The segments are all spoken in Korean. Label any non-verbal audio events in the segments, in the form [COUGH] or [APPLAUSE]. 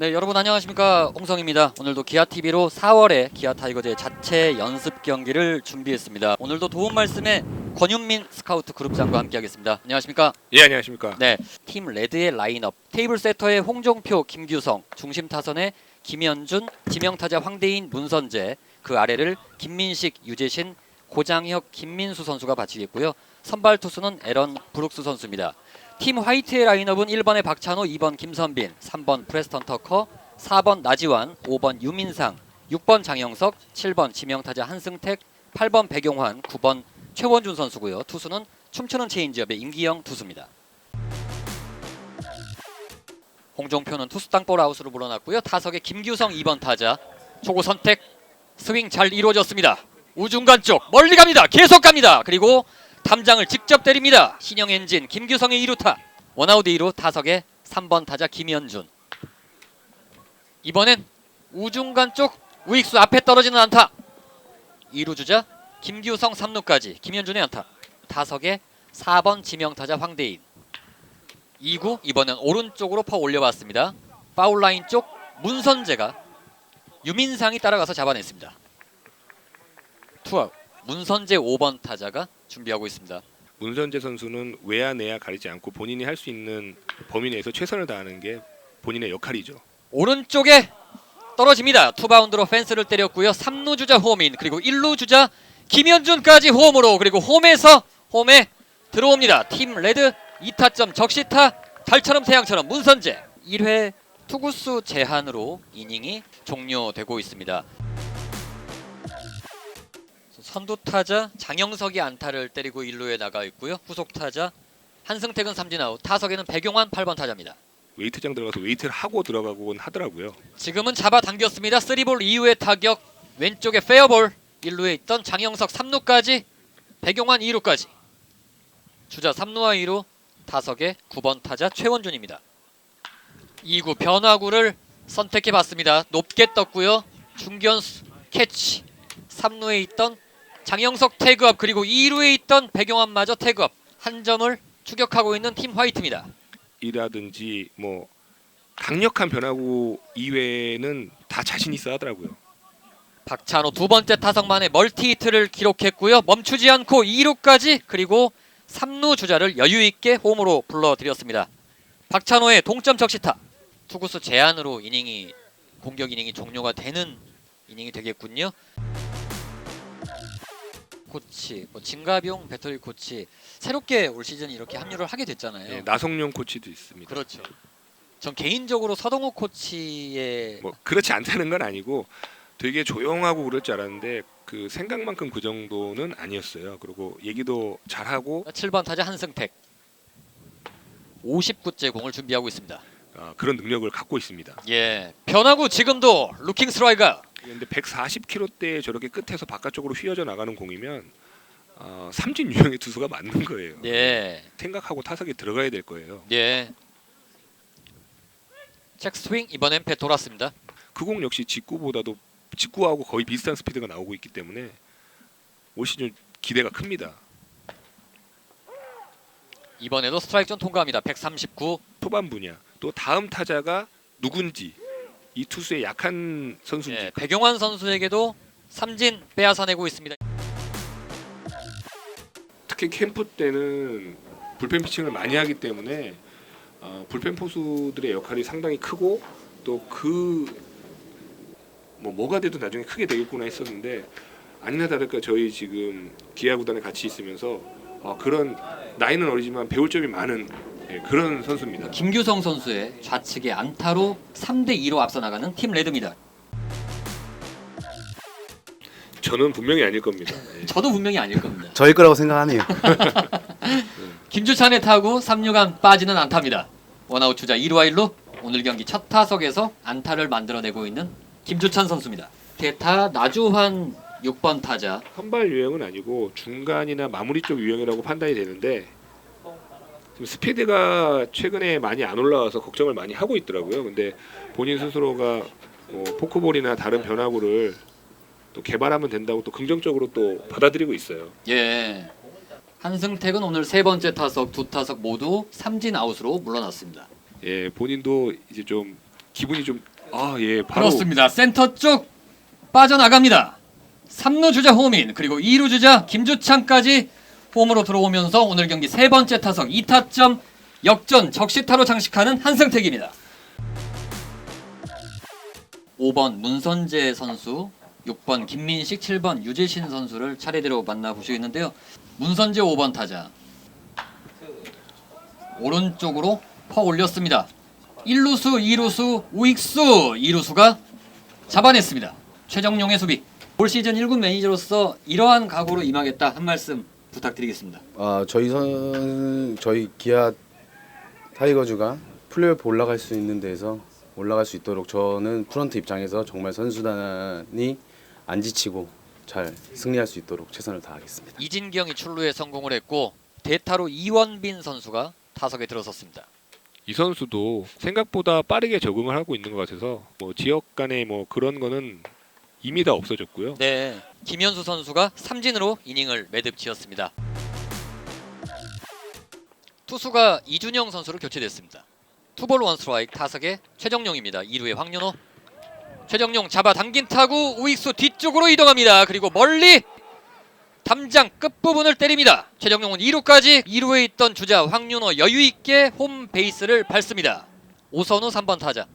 네, 여러분 안녕하십니까? 홍성입니다. 오늘도 기아 TV로 4월에 기아 타이거즈의 자체 연습 경기를 준비했습니다. 오늘도 도움 말씀에 권윤민 스카우트 그룹장과 함께하겠습니다. 안녕하십니까? 예 안녕하십니까. 네, 팀 레드의 라인업 테이블 세터의 홍종표, 김규성, 중심 타선의 김현준, 지명 타자 황대인, 문선재 그 아래를 김민식, 유재신, 고장혁, 김민수 선수가 바치겠고요. 선발 투수는 에런 브룩스 선수입니다. 팀 화이트의 라인업은 1번의 박찬호, 2번 김선빈, 3번 프레스턴 터커, 4번 나지완, 5번 유민상, 6번 장영석, 7번 지명타자 한승택, 8번 백용환, 9번 최원준 선수고요. 투수는 춤추는 체인지업의 임기영 투수입니다. 홍종표는 투수 땅볼 아웃으로 물러났고요. 타석에 김규성 2번 타자 초구 선택 스윙 잘 이루어졌습니다. 우중간 쪽 멀리 갑니다. 계속 갑니다. 그리고 담장을 직접 때립니다. 신영 엔진 김규성의 2루타 원아웃 2루 타석에 3번 타자 김현준 이번엔 우중간 쪽 우익수 앞에 떨어지는 안타 2루 주자 김규성 3루까지 김현준의 안타 타석에 4번 지명타자 황대인 2구 이번엔 오른쪽으로 퍼 올려봤습니다. 파울 라인 쪽 문선재가 유민상이 따라가서 잡아냈습니다. 투아웃. 문선재 5번 타자가 준비하고 있습니다. 문선재 선수는 외야 내야 가리지 않고 본인이 할 수 있는 범위 내에서 최선을 다하는 게 본인의 역할이죠. 오른쪽에 떨어집니다. 투바운드로 펜스를 때렸고요. 3루 주자 홈인 그리고 1루 주자 김현준까지 홈으로 그리고 홈에서 홈에 들어옵니다. 팀 레드 2타점 적시타 달처럼 태양처럼 문선재 1회 투구수 제한으로 이닝이 종료되고 있습니다. 선두 타자 장영석이 안타를 때리고 1루에 나가 있고요. 후속 타자 한승택은 삼진 아웃. 타석에는 백용환 8번 타자입니다. 웨이트장 들어가서 웨이트를 하고 들어가곤 하더라고요. 지금은 잡아당겼습니다. 3볼 이후의 타격 왼쪽에 페어볼 1루에 있던 장영석 3루까지 백용환 2루까지 주자 3루와 2루 타석에 9번 타자 최원준입니다. 2구 변화구를 선택해 봤습니다. 높게 떴고요. 중견수 캐치 3루에 있던 장영석 태그업 그리고 2루에 있던 백용환마저 태그업 한 점을 추격하고 있는 팀 화이트입니다. 이라든지 뭐 강력한 변화구 이외에는 다 자신 있어 하더라고요. 박찬호 두 번째 타석만에 멀티 히트를 기록했고요. 멈추지 않고 2루까지 그리고 3루 주자를 여유 있게 홈으로 불러들였습니다. 박찬호의 동점 적시타 투구수 제한으로 이닝이 공격 이닝이 종료가 되는 이닝이 되겠군요. 코치, 뭐 진가병 배터리 코치 새롭게 올 시즌 이렇게 합류를 하게 됐잖아요. 예, 나성용 코치도 있습니다. 그렇죠. 전 개인적으로 서동욱 코치의 뭐 그렇지 않다는 건 아니고 되게 조용하고 그럴 줄 알았는데 그 생각만큼 그 정도는 아니었어요. 그리고 얘기도 잘하고 7번 타자 한승택 59째 공을 준비하고 있습니다. 어, 그런 능력을 갖고 있습니다. 예, 변하고 지금도 루킹 스트라이크. 근데 140km대에 저렇게 끝에서 바깥쪽으로 휘어져 나가는 공이면 어, 삼진 유형의 투수가 맞는 거예요. 예, 생각하고 타석에 들어가야 될 거예요. 예. 책 스윙 이번엔 배 돌았습니다. 그 공 역시 직구보다도 직구하고 거의 비슷한 스피드가 나오고 있기 때문에 올 시즌 기대가 큽니다. 이번에도 스트라이크 존 통과합니다. 139. 초반 분야 또 다음 타자가 누군지 이 투수의 약한 선수인지 예, 백용환 선수에게도 삼진 빼앗아내고 있습니다. 특히 캠프 때는 불펜 피칭을 많이 하기 때문에 어, 불펜 포수들의 역할이 상당히 크고 또 그 뭐 뭐가 돼도 나중에 크게 되겠구나 했었는데 아니나 다를까 저희 지금 기아 구단에 같이 있으면서 어, 그런 나이는 어리지만 배울 점이 많은 예, 그런 선수입니다. 김규성 선수의 좌측의 안타로 3대 2로 앞서 나가는 팀 레드입니다. 저는 분명히 아닐 겁니다. 예. 저도 분명히 아닐 겁니다. 저일 거라고 생각하네요. [LAUGHS] 김주찬의 타구 3루간 빠지는 안타입니다. 원아웃 주자 2루와 1루 오늘 경기 첫 타석에서 안타를 만들어내고 있는 김주찬 선수입니다. 대타 나주환 6번 타자 선발 유형은 아니고 중간이나 마무리 쪽 유형이라고 판단이 되는데 지금 스피드가 최근에 많이 안 올라와서 걱정을 많이 하고 있더라고요. 근데 본인 스스로가 뭐 포크볼이나 다른 변화구를 또 개발하면 된다고 또 긍정적으로 또 받아들이고 있어요. 예. 한승택은 오늘 세 번째 타석 두 타석 모두 삼진 아웃으로 물러났습니다. 예, 본인도 이제 좀 기분이 좀 아 예 바로 그렇습니다. 센터 쪽 빠져나갑니다. 3루 주자 호민 그리고 2루 주자 김주창까지 홈으로 들어오면서 오늘 경기 세 번째 타석 2타점 역전 적시타로 장식하는 한승택입니다. 5번 문선재 선수, 6번 김민식, 7번 유재신 선수를 차례대로 만나보시겠는데요. 문선재 5번 타자 오른쪽으로 퍼 올렸습니다. 1루수, 2루수, 우익수, 2루수가 잡아냈습니다. 최정용의 수비. 올 시즌 1군 매니저로서 이러한 각오로 임하겠다 한 말씀 부탁드리겠습니다. 아 저희 선 저희 기아 타이거즈가 플레이오프 올라갈 수 있는 데서 올라갈 수 있도록 저는 프런트 입장에서 정말 선수단이 안 지치고 잘 승리할 수 있도록 최선을 다하겠습니다. 이진경이 출루에 성공을 했고 대타로 이원빈 선수가 타석에 들어섰습니다. 이 선수도 생각보다 빠르게 적응을 하고 있는 것 같아서 뭐 지역 간의 뭐 그런 거는 이미 다 없어졌고요. 네, 김현수 선수가 삼진으로 이닝을 매듭 지었습니다. 투수가 이준영 선수로 교체됐습니다. 투볼 원스트라이크 타석에 최정용입니다. 2루에 황윤호. 최정용 잡아 당긴 타구 우익수 뒤쪽으로 이동합니다. 그리고 멀리 담장 끝부분을 때립니다. 최정용은 2루까지 2루에 있던 주자 황윤호 여유 있게 홈 베이스를 밟습니다. 오선우 3번 타자.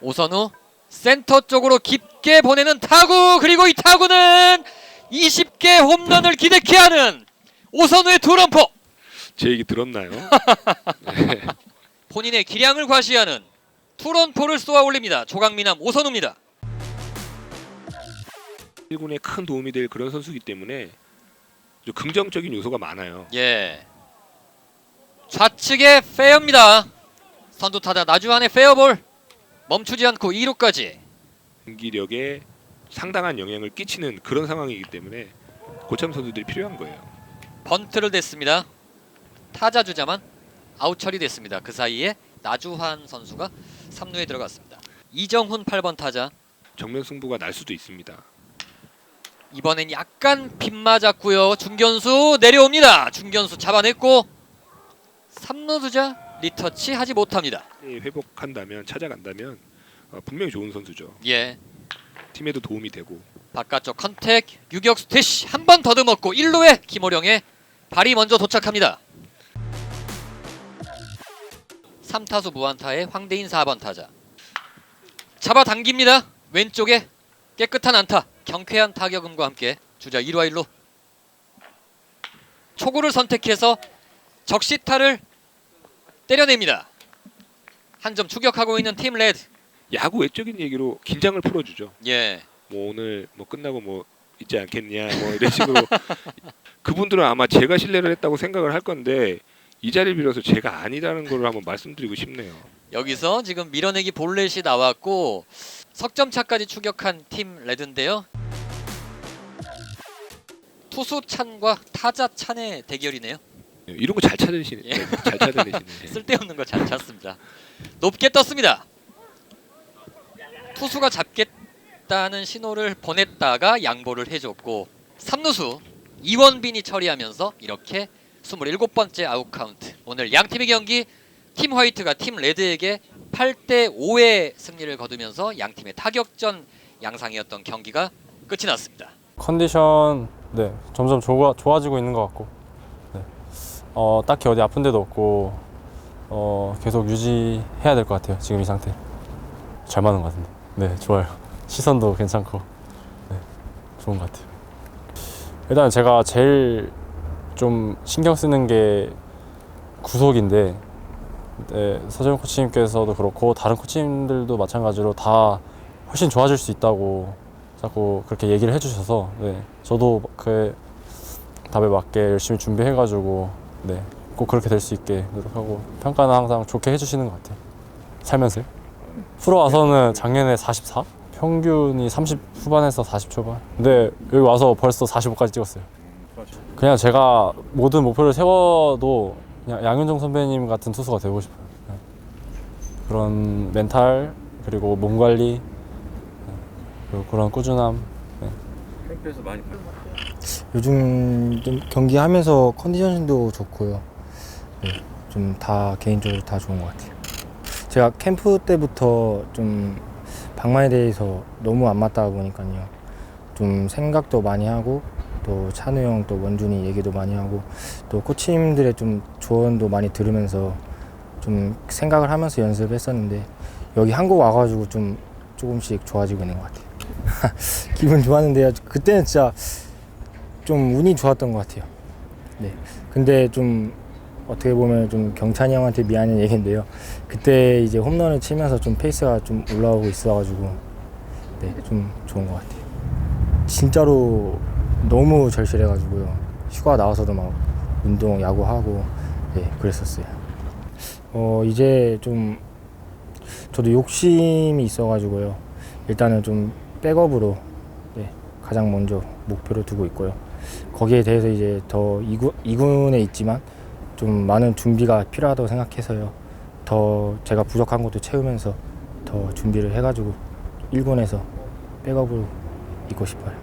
오선우 센터 쪽으로 깊게 보내는 타구 그리고 이 타구는 20개 홈런을 기대케 하는 오선우의 투런포 제 얘기 들었나요? [LAUGHS] 본인의 기량을 과시하는 투런포를 쏘아 올립니다. 조강미남 오선우입니다. 1군에 큰 도움이 될 그런 선수이기 때문에 좀 긍정적인 요소가 많아요. 예. 좌측에 페어입니다. 선두 타자 나주환의 페어볼 멈추지 않고 2루까지 경기력에 상당한 영향을 끼치는 그런 상황이기 때문에 고참 선수들이 필요한 거예요. 번트를 댔습니다. 타자 주자만 아웃 처리됐습니다. 그 사이에 나주환 선수가 3루에 들어갔습니다. 이정훈 8번 타자 정면 승부가 날 수도 있습니다. 이번엔 약간 빗 맞았고요. 중견수 내려옵니다. 중견수 잡아냈고 3루 주자 리터치 하지 못합니다. 예, 회복한다면 찾아간다면 어, 분명히 좋은 선수죠. 예. 팀에도 도움이 되고 바깥쪽 컨택 유격수 대시 한 번 더듬었고 1루에 김호령의 발이 먼저 도착합니다. 3타수 무안타의 황대인 4번 타자 잡아당깁니다. 왼쪽에 깨끗한 안타 경쾌한 타격음과 함께 주자 1루 1루 초구를 선택해서 적시타를 때려냅니다. 한 점 추격하고 있는 팀 레드 야구 외적인 얘기로 긴장을 풀어주죠. 예. 뭐 오늘 뭐 끝나고 뭐 있지 않겠냐 뭐 이런 식으로 [LAUGHS] 그분들은 아마 제가 신뢰를 했다고 생각을 할 건데 이 자리를 빌어서 제가 아니라는 걸 한번 말씀드리고 싶네요. 여기서 지금 밀어내기 볼넷이 나왔고 석점 차까지 추격한 팀 레드인데요. 투수 찬과 타자 찬의 대결이네요. 이런 거 잘 찾으시네. 예. 잘 찾아내시네. [LAUGHS] 쓸데없는 거잘 찼습니다. 높게 떴습니다. 투수가 잡겠다는 신호를 보냈다가 양보를 해줬고 3루수 이원빈이 처리하면서 이렇게 27번째 아웃 카운트. 오늘 양 팀의 경기 팀 화이트가 팀 레드에게 8대 5의 승리를 거두면서 양 팀의 타격전 양상이었던 경기가 끝이 났습니다. 컨디션 네 점점 좋아, 좋아지고 있는 것 같고 네. 어, 딱히 어디 아픈 데도 없고 어, 계속 유지해야 될 것 같아요 지금 이 상태. 잘 맞는 것 같은데. 네 좋아요. [LAUGHS] 시선도 괜찮고. 네, 좋은 것 같아요. 일단 제가 제일 좀 신경 쓰는 게 구속인데 네, 서재훈 코치님께서도 그렇고 다른 코치님들도 마찬가지로 다 훨씬 좋아질 수 있다고 자꾸 그렇게 얘기를 해주셔서 네, 저도 그 답에 맞게 열심히 준비해가지고 네, 꼭 그렇게 될 수 있게 노력하고 평가는 항상 좋게 해주시는 것 같아요. 살면서요. 프로 와서는 작년에 44? 평균이 30 후반에서 40 초반. 근데 여기 와서 벌써 45까지 찍었어요. 그냥 제가 모든 목표를 세워도 그냥 양현종 선배님 같은 투수가 되고 싶어요. 네. 그런 멘탈 그리고 몸 관리 네. 그리고 그런 꾸준함 요 즘 좀 경기하면서 컨디션도 좋고요. 네, 좀다 개인적으로 다 좋은 것 같아요. 제가 캠프 때부터 좀 방망이에 대해서 너무 안 맞다 보니까요. 좀 생각도 많이 하고 또 찬우 형 또 원준이 얘기도 많이 하고 또 코치님들의 좀 조언도 많이 들으면서 좀 생각을 하면서 연습했었는데 여기 한국 와가지고 좀 조금씩 좋아지고 있는 것 같아요. [LAUGHS] 기분 좋았는데요. 그때는 진짜 좀 운이 좋았던 것 같아요. 네. 근데 좀 어떻게 보면 좀 경찬이 형한테 미안한 얘기인데요. 그때 이제 홈런을 치면서 좀 페이스가 좀 올라오고 있어가지고 네, 좀 좋은 것 같아요. 진짜로 너무 절실해가지고요. 휴가 나와서도 막 운동, 야구하고 네, 그랬었어요. 어, 이제 좀 저도 욕심이 있어가지고요. 일단은 좀 백업으로 네, 가장 먼저 목표로 두고 있고요. 거기에 대해서 이제 더 2군, 2군에 있지만 좀 많은 준비가 필요하다고 생각해서요. 더 제가 부족한 것도 채우면서 더 준비를 해가지고 1군에서 백업으로 있고 싶어요.